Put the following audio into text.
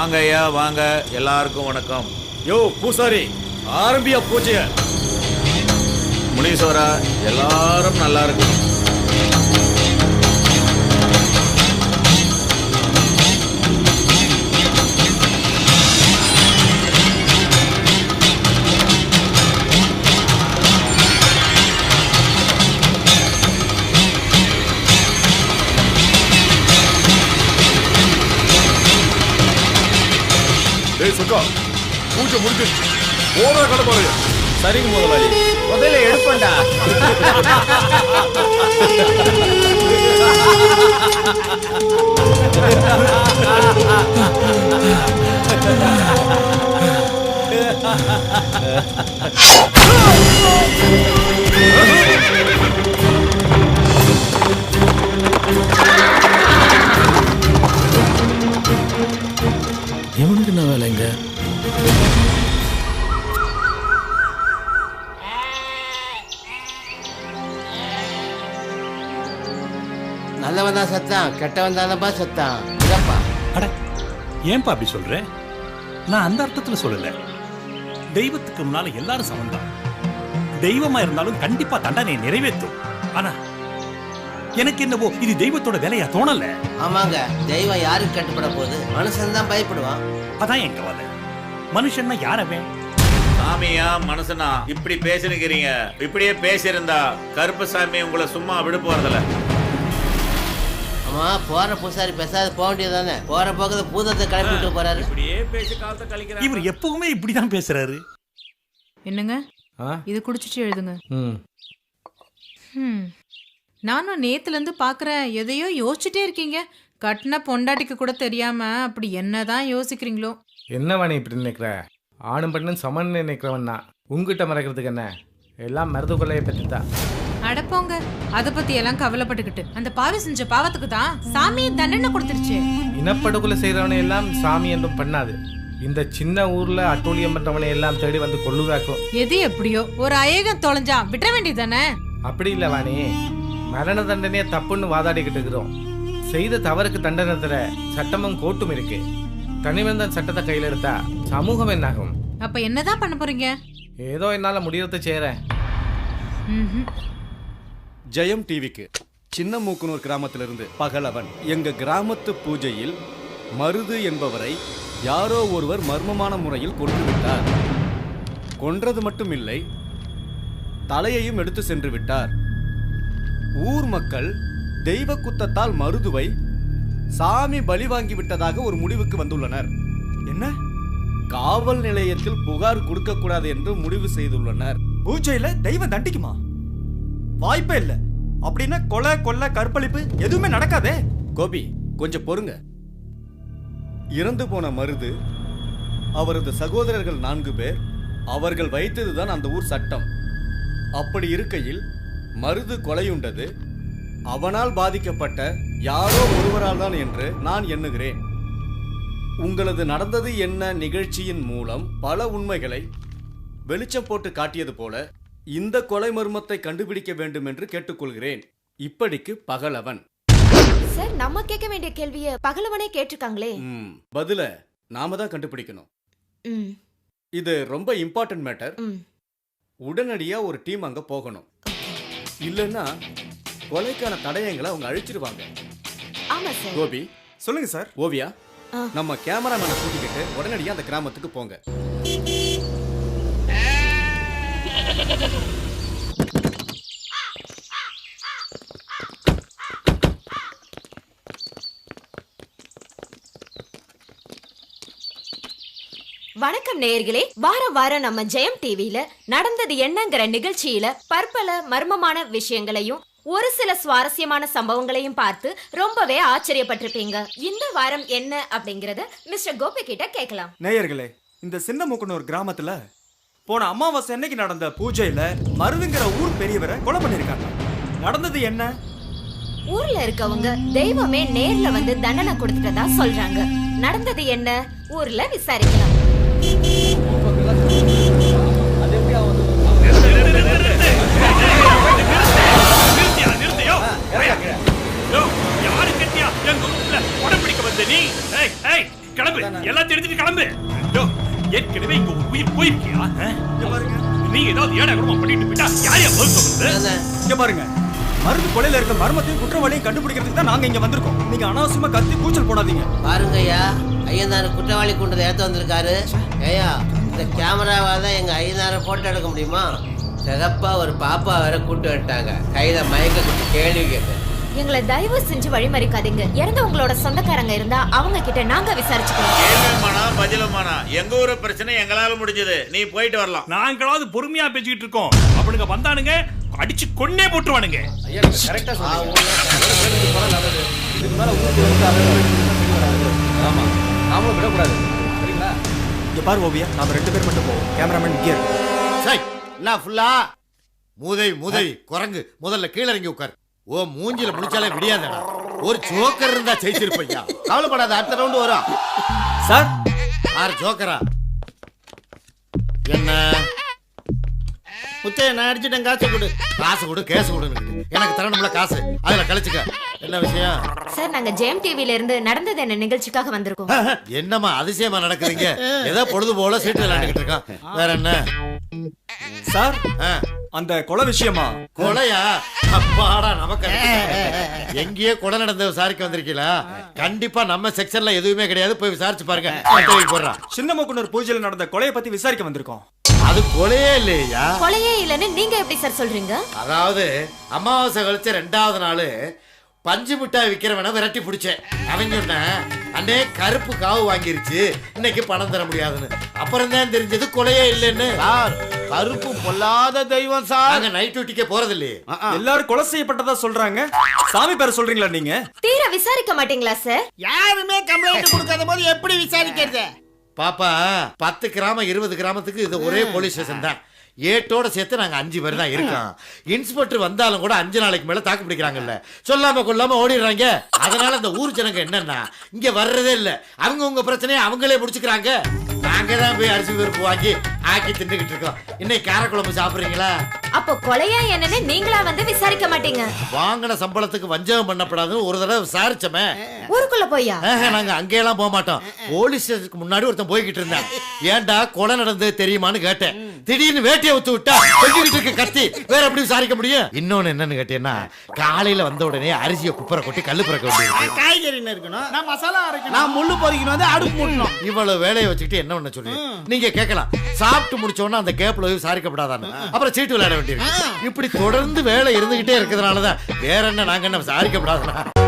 வாங்க ஐயா வாங்க. எல்லாருக்கும் வணக்கம். யோ பூசாரி ஆரம்பியா பூஜைய. முனீஸ்வரா எல்லாரும் நல்லா இருக்கணும். சொக்கா பூஜை முடிஞ்சிருச்சு போனா கிளம்பாரு சரிங்க முதலாளி. முதல்ல எடுப்பண்டா நல்லவன் தான் செத்தான் கெட்டவன் தானப்பா செத்தான். இதப்பா அட ஏன்பா அப்படி சொல்ற? நான் அந்த அர்த்தத்துல சொல்லல. தெய்வத்துக்கு முன்னால எல்லாரும் சமந்தான் தெய்வமா இருந்தாலும் கண்டிப்பா தண்டனை நிறைவேற்றும். ஆனா எனக்கு என்னவோ இது தெய்வத்தோட வேலையா தோணல? ஆமாங்க தெய்வம் யாருக்கு கட்டுப்பட போகுது? மனுஷன் தான் பயப்படுவான். அதான் என் கவலை. மனுஷன்னா யாரவன் சாமியா மனசனா இப்படி பேசினுக்கிறீங்க. இப்படியே பேசியிருந்தா கருப்பசாமி உங்களை சும்மா விட போறதில்ல. ஆமா போற பூசாரி பேசாத போக வேண்டியதானே போற போக்குல பூதத்தை கிளப்பிட்டு போறாரு. இப்படியே பேசி காலத்தை கழிக்கிறாங்க. இவர் எப்பவுமே இப்படிதான் பேசுறாரு. என்னங்க? ஆ? இது குடிச்சிட்டு எழுதுங்க. நானும் நேத்துல இருந்து பாக்குறேன் எதையோ யோசிச்சுட்டே இருக்கீங்க. கட்டின பொண்டாட்டிக்கு கூட தெரியாம அப்படி என்னதான் யோசிக்கிறீங்களோ. என்ன வாணி இப்படி நினைக்கிற? ஆணும் பெண்ணும் சமன் நினைக்கிறவன் தான். உங்ககிட்ட மறக்கிறதுக்கு என்ன? எல்லாம் மருது கொள்ளையை பற்றி தான் அடப்போங்க அத பத்தி எல்லாம் கவலைப்பட்டுக்கிட்டு. அந்த பாவி செஞ்ச பாவத்துக்கு தான் சாமியை தண்டனை கொடுத்துருச்சு. இனப்படுகொலை செய்கிறவனை எல்லாம் சாமி என்றும் பண்ணாது. இந்த சின்ன ஊர்ல அட்டூழியம் பண்றவனை எல்லாம் தேடி வந்து கொள்ளுதாக்கும் எது எப்படியோ ஒரு அயகம் தொலைஞ்சா விட்ட வேண்டியதானே அப்படி இல்லை வாணி. மரண தண்டனையை தப்புன்னு வாதாடிக்கிட்டு இருக்கிறோம். செய்த தவறுக்கு தண்டனை தர சட்டமும் கோர்ட்டும் இருக்கு. தனிமந்தன் சட்டத்தை கையில் எடுத்தா சமூகம் என்னாகும்? அப்ப என்னதான் பண்ண போறீங்க? ஏதோ என்னால் முடியறத செய்கிறேன் ம்ஹும். ஜெயம் டிவிக்கு. சின்ன மூக்குனூர் கிராமத்திலிருந்து பகலவன். எங்க கிராமத்து பூஜையில் மருது என்பவரை யாரோ ஒருவர் மர்மமான முறையில் கொன்று விட்டார் கொன்றது மட்டும் இல்லை தலையையும் எடுத்து சென்று விட்டார். ஊர் மக்கள் தெய்வ குத்தத்தால் மருதுவை சாமி பலி வாங்கி விட்டதாக ஒரு முடிவுக்கு வந்துள்ளனர். என்ன? காவல் நிலையத்தில் புகார் கொடுக்கக்கூடாது என்று முடிவு செய்துள்ளனர். பூஜையில தெய்வம் தண்டிக்குமா? வாய்ப்பே இல்ல. அப்படின்னா கொலை கொள்ளை கற்பழிப்பு எதுவுமே நடக்காதே. கோபி கொஞ்சம் பொறுங்க. இறந்து போன மருது அவரது சகோதரர்கள் நான்கு பேர் அவர்கள் வைத்ததுதான் அந்த ஊர் சட்டம். அப்படி இருக்கையில் மருது கொலையுண்டது. அவனால் பாதிக்கப்பட்ட யாரோ ஒருவரால் தான் என்று நான் எண்ணுகிறேன். உங்களது நடந்தது என்ன நிகழ்ச்சியின் மூலம் பல உண்மைகளை வெளிச்சம் போட்டு காட்டியது போல இந்த கொலை மர்மத்தை கண்டுபிடிக்க வேண்டும் என்று கேட்டுக்கொள்கிறேன். இப்படிக்கு பகலவன். சார் நம்ம கேட்க வேண்டிய கேள்விய பகலவனே கேட்டிருக்காங்களே. ம், பதில நாம தான் கண்டுபிடிக்கணும். ம். இது ரொம்ப இம்பார்ட்டன்ட் மேட்டர் ம். உடனடியா ஒரு டீம் அங்க போகணும். இல்லைன்னா கொலைக்கான தடயங்களை அவங்க அழிச்சிருவாங்க. ஆமா சார். கோபி சொல்லுங்க சார். ஓவியா ஆ. நம்ம கேமராமேனை கூட்டிக்கிட்டு உடனடியா அந்த கிராமத்துக்கு போங்க. வணக்கம் நேயர்களே. வார வாரம் நம்ம ஜெயம் டிவில நடந்தது என்னங்கிற நிகழ்ச்சியில பற்பல மர்மமான விஷயங்களையும் ஒரு சில சுவாரஸ்யமான சம்பவங்களையும் பார்த்து ரொம்பவே ஆச்சரியப்பட்டிருப்பீங்க. இந்த வாரம் என்ன அப்படிங்கறத மிஸ்டர் கோபி கிட்ட கேட்கலாம். நேயர்களே இந்த சின்ன மூக்கனூர் கிராமத்துல போன அமாவாசை அன்னைக்கு நடந்த பூஜையில மருதுங்கிற ஊர் பெரியவரை கொலை பண்ணிருக்காங்க. நடந்தது என்ன? ஊர்ல இருக்கவங்க தெய்வமே நேர்ல வந்து தண்டனை கொடுத்துட்டதா சொல்றாங்க. நடந்தது என்ன? ஊர்ல விசாரிக்கலாம். நிறுத்தியா நிறுத்தியோ யோ யாரு கட்டியா எங்க வீட்டுல படம் பிடிக்க வந்த நீ ஏய் ஏய் கிளம்பு எல்லாத்தையும் இருக்கியா ஆ? நீ ஏதாவது ஏடா குடும்பம் பண்ணிட்டு போயிட்டா யார் யார் பதில் இங்க பாருங்க மருந்து கொலையில இருக்க மர்மத்தையும் குற்றவாளியும் கண்டுபிடிக்கிறதுக்கு தான் நாங்க இங்க வந்திருக்கோம் நீங்க அனாவசியமா கத்தி கூச்சல் போடாதீங்க பாருங்கயா ஐயனார் குற்றவாளி கொண்டதை ஏத்த வந்திருக்காரு. ஐயா இந்த கேமராவா தான் எங்க ஐயனாரை போட்டோ எடுக்க முடியுமா? சிறப்பா ஒரு பாப்பா வேற கூட்டு வந்துட்டாங்க. கையில மயக்க குட்டி கேள்வி கேட்டு எங்களை தயவு செஞ்சு வழிமறிக்காதீங்க. இறந்த உங்களோட சொந்தக்காரங்க இருந்தா அவங்க கிட்ட நாங்க விசாரிச்சுக்கிறோம். பதிலுமானா? எங்க ஊரு பிரச்சனை எங்களால முடிஞ்சது. நீ போயிட்டு வரலாம். நாங்களாவது பொறுமையா பேசிக்கிட்டு இருக்கோம். அவனுங்க வந்தானுங்க அடிச்சு கொன்னே போட்டுருவானுங்க. கரெக்டா நல்லது. இதுக்கு மேல ஊருக்கு வந்து ஆமா. நாமளும் விடக்கூடாது. சரிங்களா? இங்க பாரு ஓவியா நாம ரெண்டு பேர் மட்டும் போவோம். கேமராமேன் இங்கே சரி நான் ஃபுல்லா? மூதை மூதை குரங்கு. முதல்ல கீழே இறங்கி உட்கார். ஓ மூஞ்சில முடிச்சாலே விடியாதடா. ஒரு ஜோக்கர் இருந்தா ஜெயிச்சிருப்பையா கவலைப்படாத அடுத்த ரவுண்டு வரும். சார்? ஆறு ஜோக்கரா? என்ன? முத்தே நான் அடிச்சிட்டேன். காசு கொடு. காசு கொடு கேஸ் கொடு எனக்கு தரணும்ல காசு. அதுல கழிச்சுக்க. என்ன விஷயம்? சார் நாங்க ஜெயம் டிவில இருந்து நடந்தது என்ன நிகழ்ச்சிக்காக வந்திருக்கோம். என்னம்மா அதிசயமா நடக்குதுங்க ஏதோ பொழுது போல சீட்டு விளையாண்டுகிட்டு இருக்கான் வேற என்ன? சார் ஆ. அந்த கொலை விஷயமா? கொலையா? அப்பாடா நமக்கு கிடைச்சிட்டாங்க. எங்கேயோ கொலை நடந்த விசாரிக்க வந்திருக்கீங்களா? கண்டிப்பா நம்ம செக்ஷன்ல எதுவுமே கிடையாது. போய் விசாரிச்சு பாருங்க. அட்டை போடுறான் சின்ன மூக்கனூர் பூஜையில் நடந்த கொலையை பத்தி விசாரிக்க வந்திருக்கோம். அது கொலையே இல்லையா? கொலையே இல்லைன்னு நீங்க எப்படி சார் சொல்றீங்க? அதாவது அமாவாசை கழிச்ச ரெண்டாவது நாள் பஞ்சு மிட்டாய் விற்கிறவனை விரட்டி பிடிச்சேன். அவன் சொன்ன அண்ணே கருப்பு காவு வாங்கிருச்சு. இன்னைக்கு பணம் தர முடியாதுன்னு. அப்புறம் தான் தெரிஞ்சது கொலையே இல்லைன்னு. சார் கருப்பு பொல்லாத தெய்வம் சார். நாங்க நைட் டியூட்டிக்கே போறது இல்லையே எல்லாரும் கொலை செய்யப்பட்டதா சொல்றாங்க? சாமி பேரை சொல்றீங்களா நீங்க? தீர விசாரிக்க மாட்டீங்களா சார்? யாருமே கம்ப்ளைண்ட் கொடுக்காத போது எப்படி விசாரிக்கிறது? பாப்பா பத்து கிராமம் இருபது கிராமத்துக்கு இது ஒரே போலீஸ் ஸ்டேஷன் தான். ஏட்டோட சேர்த்து நாங்க அஞ்சு பேர் தான் இருக்கோம். இன்ஸ்பெக்டர் வந்தாலும் கூட அஞ்சு நாளைக்கு மேல தாக்கு பிடிக்கிறாங்கல்ல. சொல்லாம கொள்ளாம ஓடிடுறாங்க. அதனால இந்த ஊர் ஜனங்க என்னன்னா இங்க வர்றதே இல்ல. அவங்க உங்க பிரச்சனையை அவங்களே முடிச்சுக்கிறாங்க. நாங்க தான் போய் அரிசி பருப்பு வாங்கி ஆக்கி தின்னுகிட்டு இருக்கோம். இன்னைக்கு காரக்குழம்பு சாப்பிடுறீங்களா? அப்போ கொலையா என்னன்னு நீங்களா வந்து விசாரிக்க மாட்டீங்க. வாங்கின சம்பளத்துக்கு வஞ்சகம் பண்ணப்படாதுன்னு ஒரு தடவை விசாரிச்சோமே. ஊருக்குள்ள போயா நாங்க அங்கெல்லாம் போக மாட்டோம். போலீஸ் ஸ்டேஷனுக்கு முன்னாடி ஒருத்தன் போய்கிட்டு இருந்தான். ஏன்டா கொலை நடந்தது தெரியுமான்னு கேட்டேன். திடீர்னு வேட்டையை ஊத்து விட்டா தொங்கிக்கிட்டு இருக்க கத்தி வேற எப்படி விசாரிக்க முடியும்? இன்னொன்னு என்னன்னு கேட்டீங்கன்னா காலையில வந்த உடனே அரிசியை குப்பரை கொட்டி கல்லு பிறக்க வேண்டியிருக்கு. காய்கறி நறுக்கணும் நான் மசாலா அரைக்கணும். நான் முள்ளு பொறிக்கணும் வந்து அடுப்பு மூட்டணும். இவ்வளவு வேலையை வச்சுக்கிட்டு என்ன பண்ண சொல்லி? நீங்க கேட்கலாம். சாப்பிட்டு முடிச்ச உடனே அந்த கேப்ல போய் விசாரிக்கப்படாதான்னு. அப்புறம் சீட்டு விளையாட வேண்டியிருக்கு. இப்படி தொடர்ந்து வேலை இருந்துகிட்டே இருக்கிறதுனாலதான் வேற என்ன நாங்க என்ன விசாரிக்கப்படாதுன்னா